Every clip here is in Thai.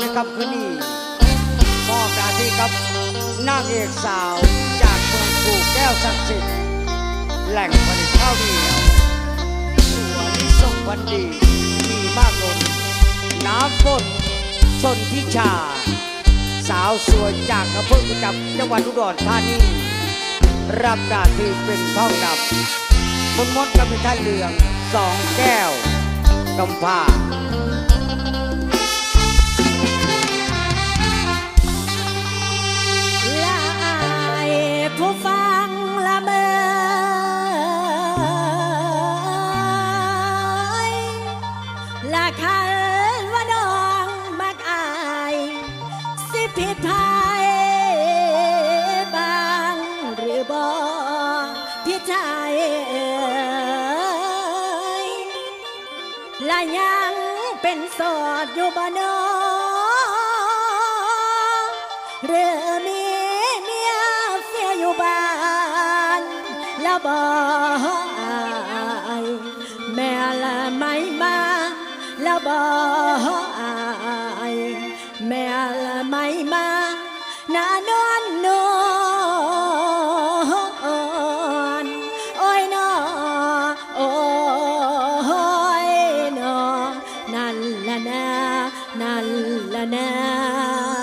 ในค่ำคืนนี้มอบาที่กับนางเอกสาวจากเมืองกูแก้วศักดิ์สิทธิ์แหล่งผลิตข้าวดีสวนทรงพันดีมีมากลนน้ำฝนชนทิชา สาวสวยจากอำเภอกุจับจังหวัดอุดรธานีรับดาที่เป็นท่องดับบนมดกับเป็นท่าเหลืองสองแก้วกำพา ผู้ฟังละเมยละคันว่าน้องมักอาย สิผิดพายบางหรือบ่ผิดใจละยังเป็นสอดอยู่บ่น้อ บอยแม่ละไม่มาละบอยแม่ละไม่มาน้านอนนอนโอ้ยนอโอ้ยนอนั่นละนานั่นละนา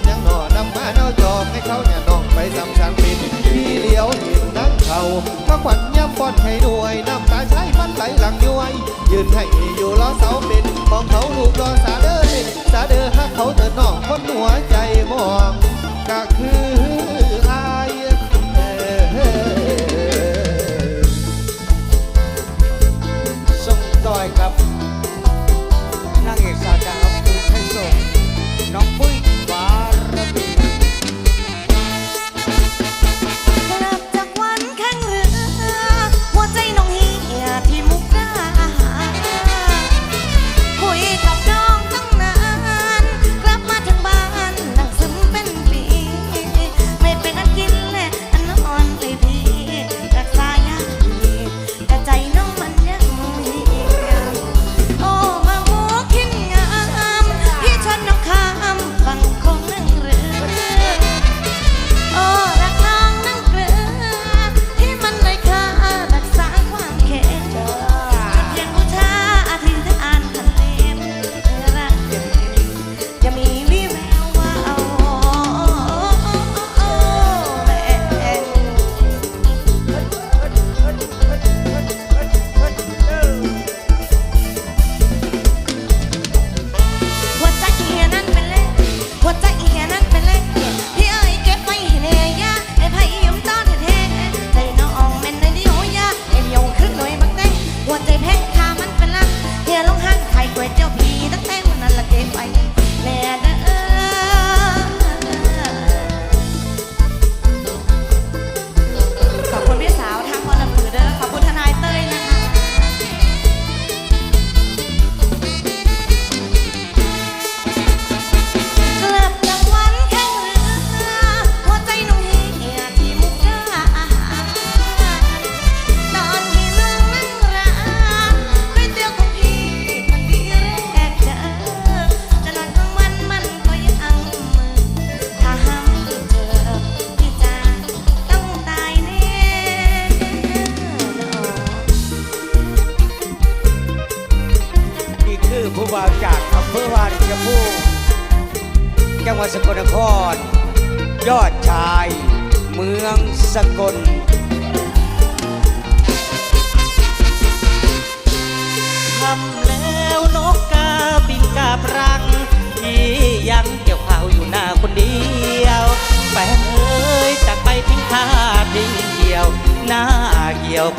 ำยังหนอนำมาเน่าจอกให้เขาเนี่ยน้องไปจำคัญปินพี่เลี้ยวเห็นนั่งเขามาขวัญย้ำปอนให้ด้วยน้ำตาใช้มันไหลหลังย้วย ยืนให้อยู่ล้อเสาเป็นมองเขาลูกรอสาเด้อสาเด้อฮักเขาเธอน้องคนหัวใจมองก็คือ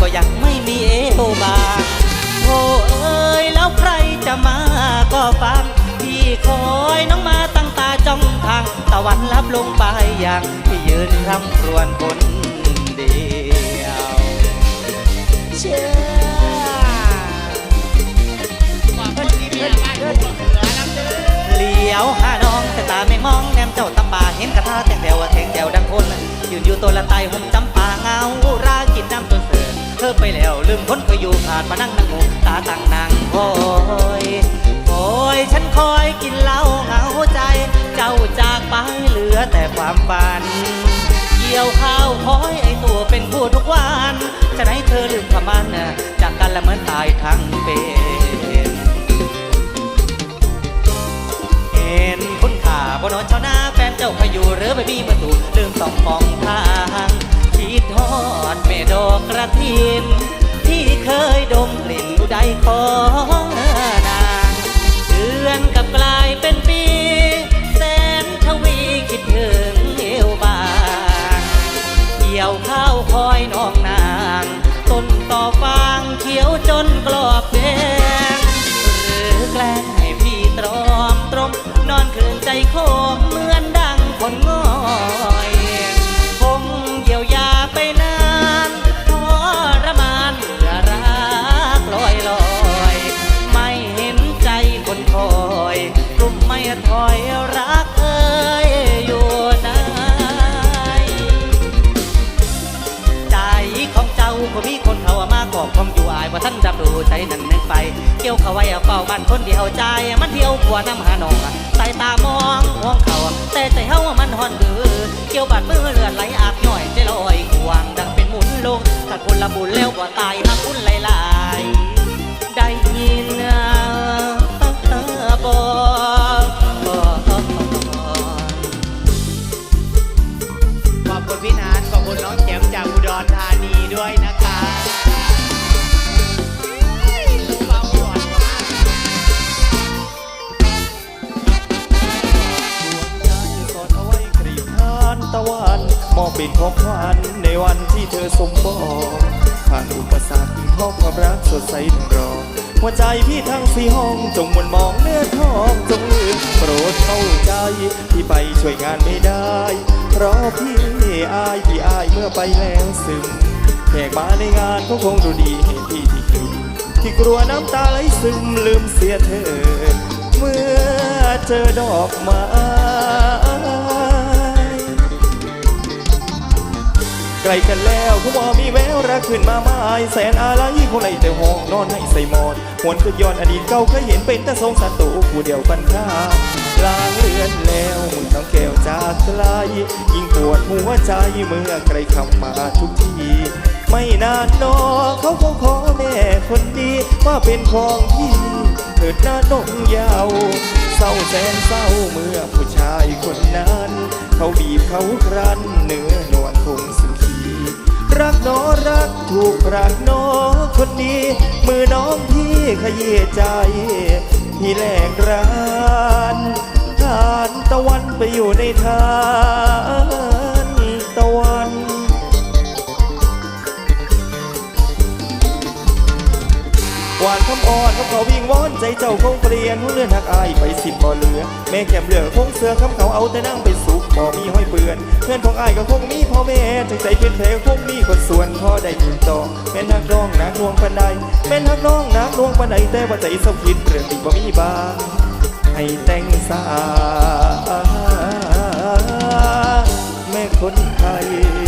ก็ยังไม่มีเอวบางโอ้เอ้ยแล้วใครจะมาก็ฟังพี่คอยน้องมาตั้งตาจ้องทาง ตะวันลับลงไปอย่างที่ยืนรำครวญคนเดียวเชื่อเลี้ยวหาน้องแต่ตาไม่มองแนมเจ้าตาป่าเห็นกระทาแต่งแดวแทงแดวดังคนยืนอยู่ตัวละตายหุ่มจำป่าเงารา เธอไปแล้ว ลืมคนเคยอยู่ขาดมานั่งนั่งงงตาต่างนางคอยคอยฉันคอยกินเหล้าเหงาใจ เจ้าจากไปเหลือแต่ความฝัน เกี่ยวข้าวคอยไอตัวเป็นผู้ทุกวันจะไหนเธอลืมความมันจากกันละเหมือนตายทั้งเป็นเห็นคุณข่าบนนชาวนาแฟนเจ้าพายู่หรือไปมีประตูลืมต้องมองทาง สีทอดแม่ดอกกระถินที่เคยดมกลิ่นใดของนางเดือนกับกลายเป็นปี กี่ยวเขาไว้เอาเฝ้าบ้านคนเดียวใจ มันเที่ยวขัวน้ำหาหนองสายตามองมองเขาแต่ใจเฮามันหอนเือเกี่ยวบาดมือเลือดไหลอาบหน่อยใจลอยกวางดังเป็นหมุนลงถ้าคนละบุญแล้วบ่ตายหักคุณ วันที่เธอสมบอกผ่านอุปสรรคห้องความรักสดใสหนึ่งรอหัวใจพี่ทั้งสี่ห้องจงมนมองเนื้อทองจงลืมโปรดเข้าใจที่ไปช่วยงานไม่ได้ เพราะพี่อายพี่อายเมื่อไปแล้วซึมแขกมาในงานก็คงดูดีเห็นพี่ที่คืนที่กลัวน้ำตาไหลซึมลืมเสียเธอ เมื่อเจอดอกไม้ ใกลกันแล้วผู้ว่ามีแววรักขึ้นมาไม้แสนอะไรคงไหลแต่ห้องนอนให้ใส่หมอนหวนก็ย้อนอดีตเก่าเคยเห็นเป็นแต่ทรงสัตว์ตูผู้เดียวกันข้าลางเลือนแล้วมือน้องแก้วจากไกลยิ่งปวดหัวใจเมื่อใครคำมาทุกทีไม่นานนอเขาคงขอแม่คนดีว่าเป็นของพี่เถิดหน้าดงยาวเศร้าแสนเศร้าเมื่อผู้ชายคนนั้น เขาบีบเขาครั้นเนื้อน รักน้อรักถูกรักน้อคนนี้ มือน้องพี่ขยี้ใจพี่แหลกรานทานตะวันไปอยู่ในทาน วานคำอ่อนกับเขาวิ่งวอนใจเจ้าคงเปลี่ยนหัวเลื่อนหักอายไปสิบบ่เหลือ แม่แก้มเหลือคงเสือคำเขาเอาแต่นั่งไปสุกบ่มีห้อยเปื่อนเพื่อนของอายก็คงมีพ่อแม่ถึงใจเป็นแผลคงมีคนส่วนพ่อได้ยินต่อเป็นนักร้องนักลวงปันใดเป็นนักร้องนักลวงปันใดแต่ว่าใจเศร้าคิดเรื่องที่บ่มีบางให้แต่งสาแม่คนไทย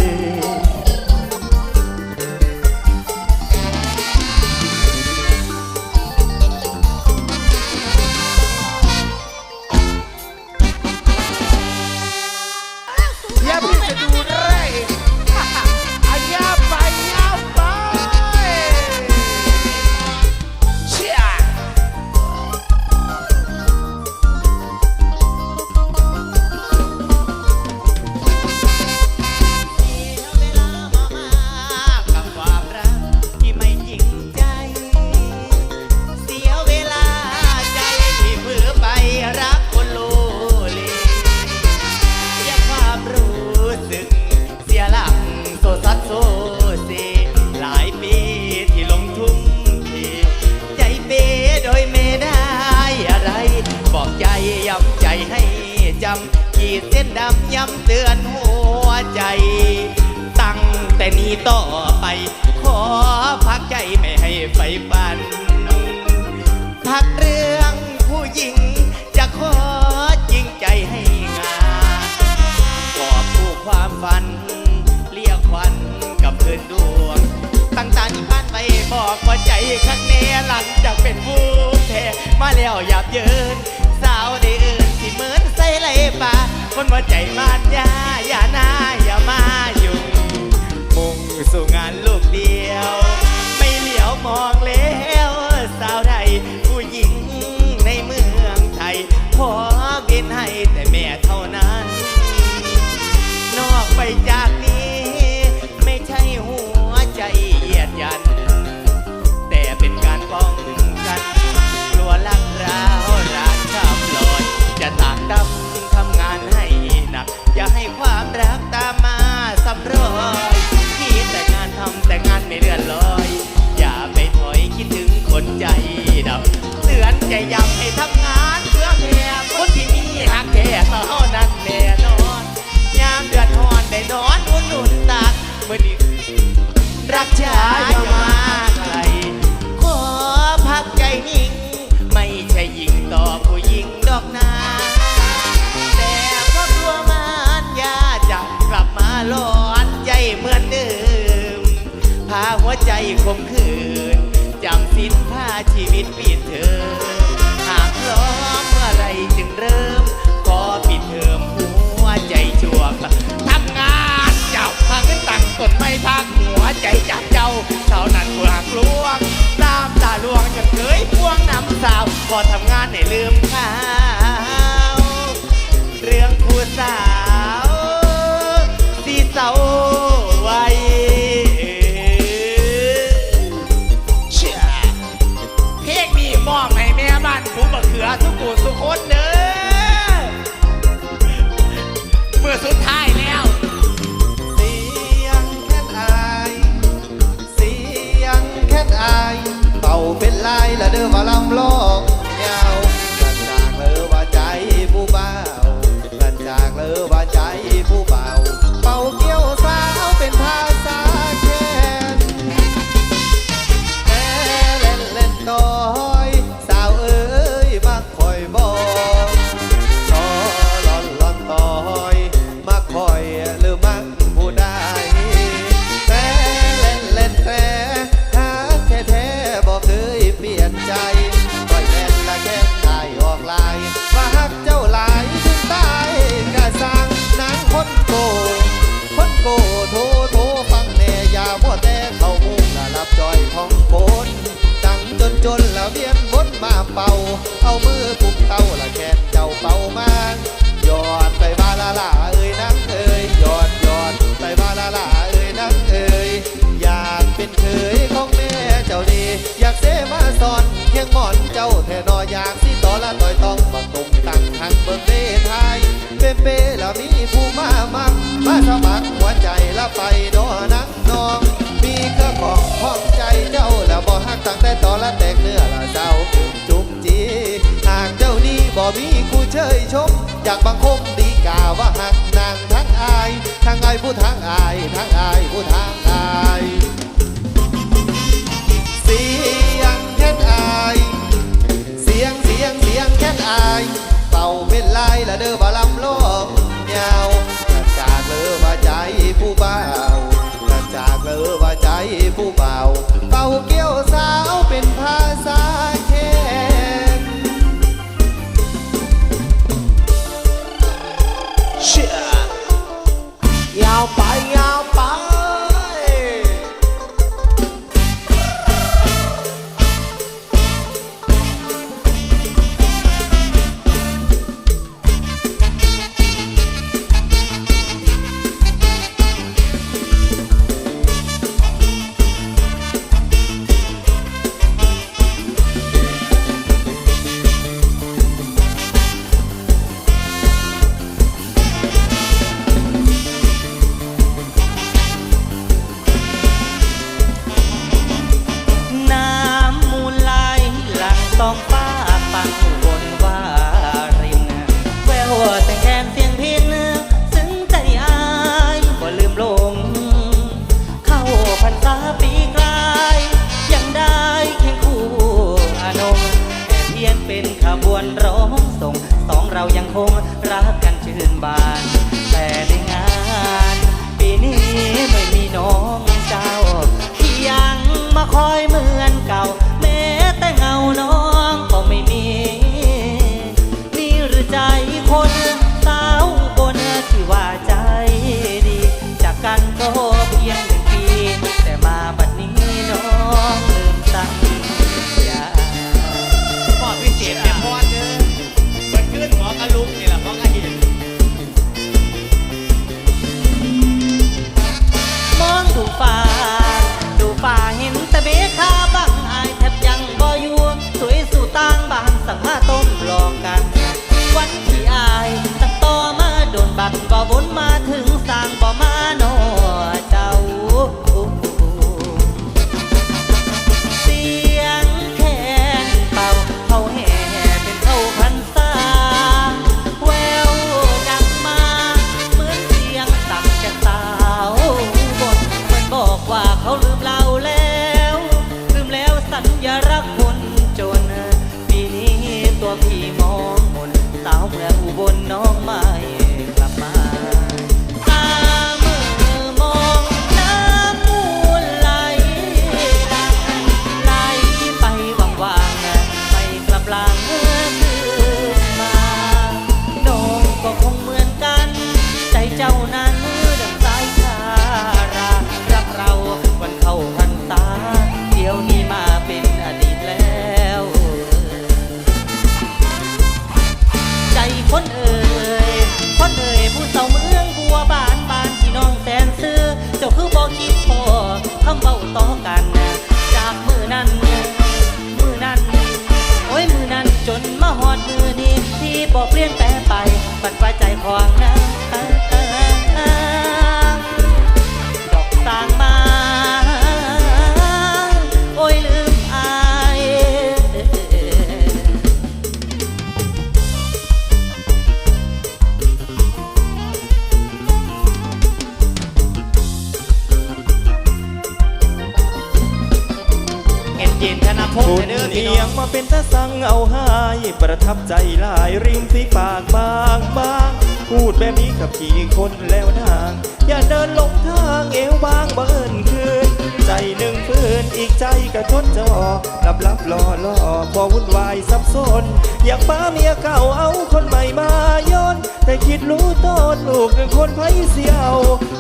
เตือนหัวใจ ตั้งแต่นี้ต่อไป ขอพักใจไม่ให้ไฟฟัน พักเรื่องผู้หญิง จะขอจริงใจให้งานกอบผู้ความฝัน เรียกควันกับเพื่อนดวง ตั้งตาที่ผ่านไปบอกว่าใจข้างในหลังจากเป็นผู้แพ้มาแล้วหยาบเยิน คนว่าใจมานยาอย่าหน้าอย่ามาอยู่ มื่อนี้รักจ๋าอย่ามาไกลขอพักใจนิ่ง ไม่ใช่ยิงต่อผู้หญิงดอกนาแต่เพราะกลัวมารยาจะกลับมาหลอนใจเหมือนเดิม พาหัวใจคมคืนจำสิ้นผ้าชีวิตปิดเธอหากพร้อมเมื่อไรจึงเริ่ม ต้นไม่พักหัวใจจับเจ้าชท่านั้นเมืองลวงตามตาลวงจนเคยพวงน้ำสาว พอทำงานให้ลืมข้าวเรื่องผู้สาวสีเสา มือปุ๊บเต้าละแขนเจ้าเป่ามายอดไปบาลาลาเอ้ยนักเอ้ยยอดยอดไปบาลาลาเอ้ยนักเอ้ยอยากเป็นเคยของแม่เจ้าดีอยากเสมาสอนเพียงหมอนเจ้าแท่นออยากสิต่อละต่อยต้องบักตุงตั้งหังเบิ่งเด้ทยเปเป้แล้วมีผู้มามักมาสมัครหัวใจ ยากบางคมดีกาว่าหักนางทั้งอายทั้งอายผู้ทั้งอายทั้งอายผู้ทั้งอายเสียงแค่นอายเสียงเสียงเสียงแค่นอายเป่าเม็ดลายละเด้อบาลำโลกเหยาวจากเลอว่าใจผู้เบาจากเลอว่าใจผู้เบาเป่าเกี้ยวสาวเป็นภาษา I am ทับใจหลายริมฝีปากบางบางพูดแบบนี้กับกี่คนแล้วนาง อย่าเดินหลงทางเอวบางเบิ่นคืน ใจหนึ่งฟืนอีกใจก็ทนจอลับลับรอรอพอวุ่นวายสับสนอยากป้าเมียเก่าเอาคนใหม่มาย้อน แต่คิดรู้ต้นลูกหนึ่งคนไผเสียว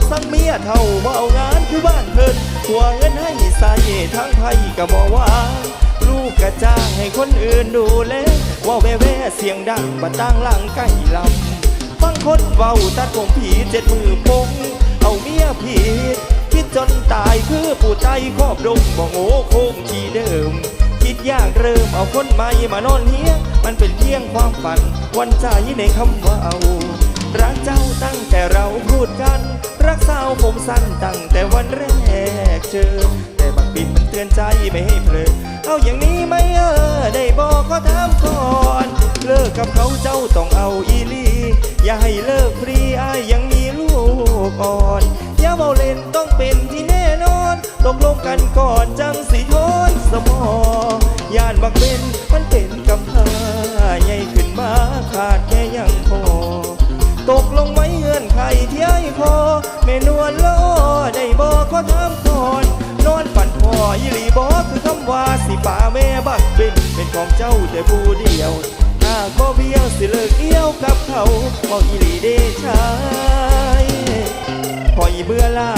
สั่งเมียเท่าเอางานคือบ้านเพิ่นหัวเงินให้ใส่ทั้งไผก็บ่ว่า ลูกกระจ้างให้คนอื่นดูแลว่าแว่แว่เสียงดังบัดตั้งหลังใกล้ลำฟังคนเว้าตัดผมผีเจ็ดมือปงเอาเมียผิดคิดจนตายคือผู้ใจครอบดงบ่โง่โค้งที่เดิม คิดยากเริ่มเอาคนใหม่มานอนเฮียมันเป็นเพียงความฝัน วันใจในคำว่าเอารักเจ้าตั้งแต่เราพูดกัน รักสาวผมสั้นตั้งแต่วันแรกเจอ แต่บักปิดมันเตือนใจไม่ให้เพลินเอาอย่างนี้ไหมเออ ได้บอกก็ถามก่อน เลิกกับเขาเจ้าต้องเอาอีลี อย่าให้เลิกฟรีอายยังมีลูกอ่อน อย่าเบาเล่นต้องเป็นที่แน่นอนตกลงกันก่อนจังสิทนสมอย่านบักเป็นมันเป็นกำพร้าใหญ่ขึ้นมาขาดแค่ยังพอ ตกลงไว้ ไขที่ไอคอเมนวลโลได้บอกขอถามก่อนนอนฝันพ่ออีหลีบอกคือคำว่าสิป่าแม่บักเป็นเป็นของเจ้าแต่ผู้เดียวหากบ่เบี้ยวสิเลิกเอี้ยวกับเขาบอกอีหลีเดชายพออีเบื่อลา